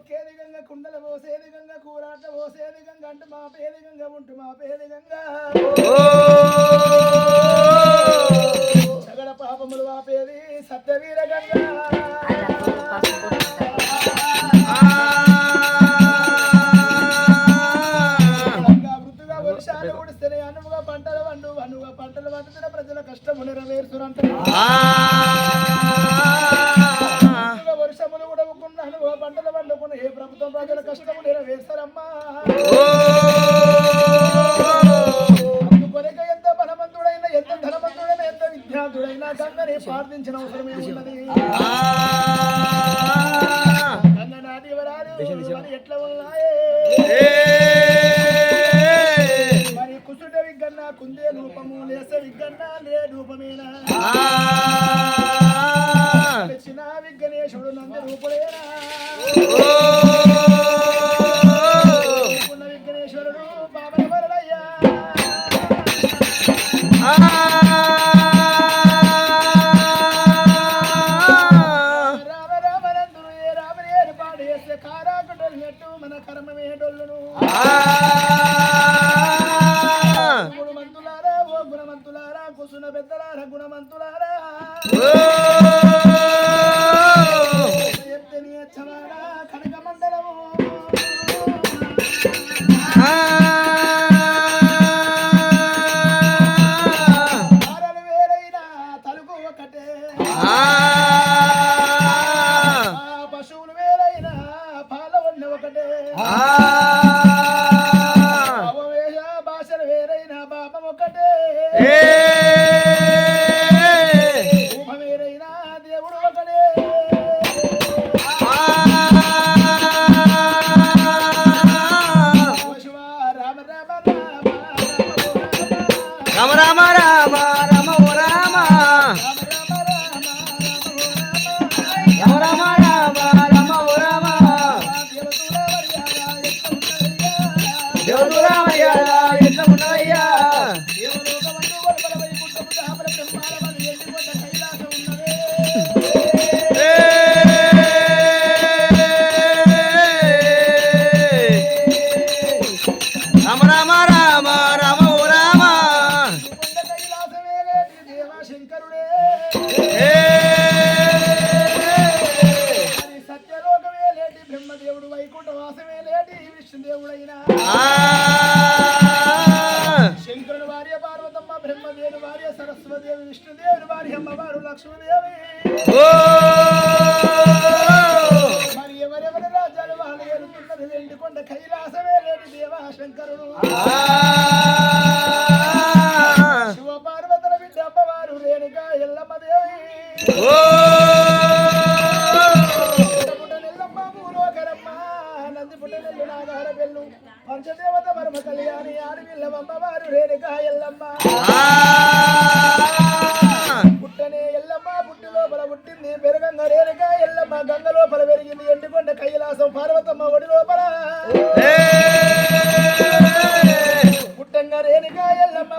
మొక్కేది గంగ కుండల పోసేది గంగ కూరాట పోసేది గంగ అంటు మా పేది గంగ ఉంటు మా పేది గంగ సగడ పాపములు వాపేది సత్యవీర గంగ. అనువుగా పంటలు వండు అనువుగా పంటలు వండుతున్న ప్రజల కష్టము నెరవేర్చునంట పంటలు వండుకున్న ఏ ప్రభుత్వం ప్రజల కష్టము నెరవేర్చారమ్మా. అందుకొరక ఎంత బలవంతుడైనా ఎంత ధనవంతుడైనా ఎంత విద్యార్థుడైనా గంగని ప్రార్థించిన అవసరమే ఉన్నది గంగ నాది వరాలు మరి ఎట్లా ఉన్నాయే? మరి కుసుట విగ్గన్న కుందే రూపము లేస విగ్గన్న లే రూపమేనా? గుణమంతులారా ఓ గుణమంతులారా కుసున పెద్దలారా గుణమంతులారా. పశువులు వేరైనా పాల వన్న ఒకటే భాషలు వేరైనా పాపం ఒకటే. వేరైనా దేవుడు రామ రామ రామ రామ. రామ రామ వైకుంఠ వాసమే లేటి విష్ణుదేవుడైనా. శంకరుడు భార్య పార్వతమ్మ బ్రహ్మదేవుడు భార్య సరస్వదేవి విష్ణుదేవుడు భార్య అమ్మవారు లక్ష్మీదేవి. మరి ఎవరెవరి రాజ్యాలు వాళ్ళు ఏలుతున్నది వెండికొండ కైలాసమే లేని దేవ శంకరుడు. శివ పార్వతుల బిడ్డ అమ్మవారు రేణుక ఎల్లమ్మ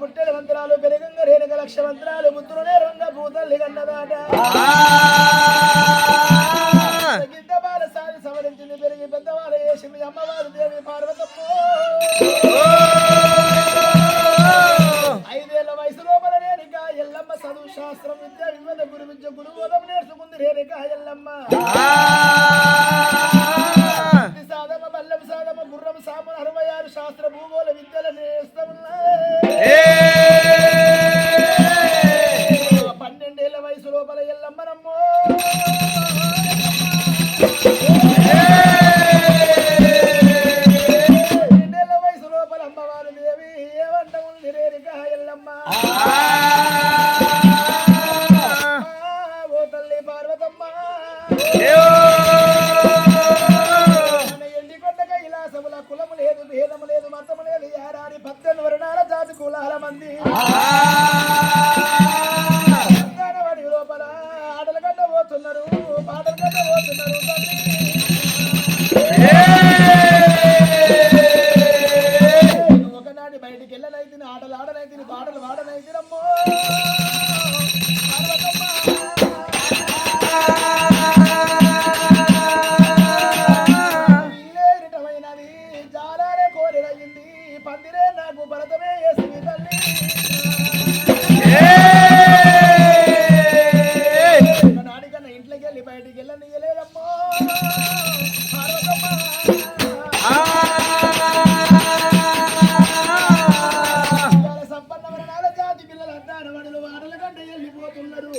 పుట్టెడు మంత్రాలు పెరగంగ రేణుక లక్ష మంత్రాలు ముద్రునే రంగ భూతల్లి కన్నదాట గిద్ద బాల సారి సవరించింది పెరిగి పెద్దవారు వేసింది అమ్మవారు దేవి పార్వతమ్మ. ఐదేళ్ళ వయసు లోపల రేణుక ఎల్లమ్మ చదువు శాస్త్రం విద్య వివిధ గురు విద్య గురుబోధం నేర్చుకుంది రేణుక ఎల్లమ్మ. గుర్రం సామున అరవై ఆరు శాస్త్ర భూగోళ విద్యలు నేర్చుకున్నా ಎಲ್ಲರೂ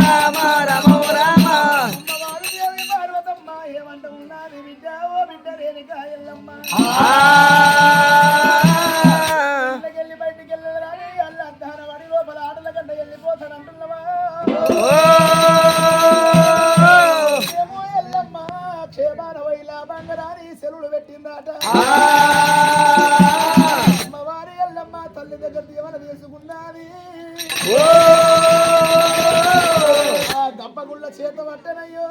రామ రామ రామ సెలవులు పెట్టిందట అమ్మవారి ఎల్లమ్మ తల్లి దగ్గర దీవెన తీసుకున్నది గుళ్ళ చేత పట్టనయ్యో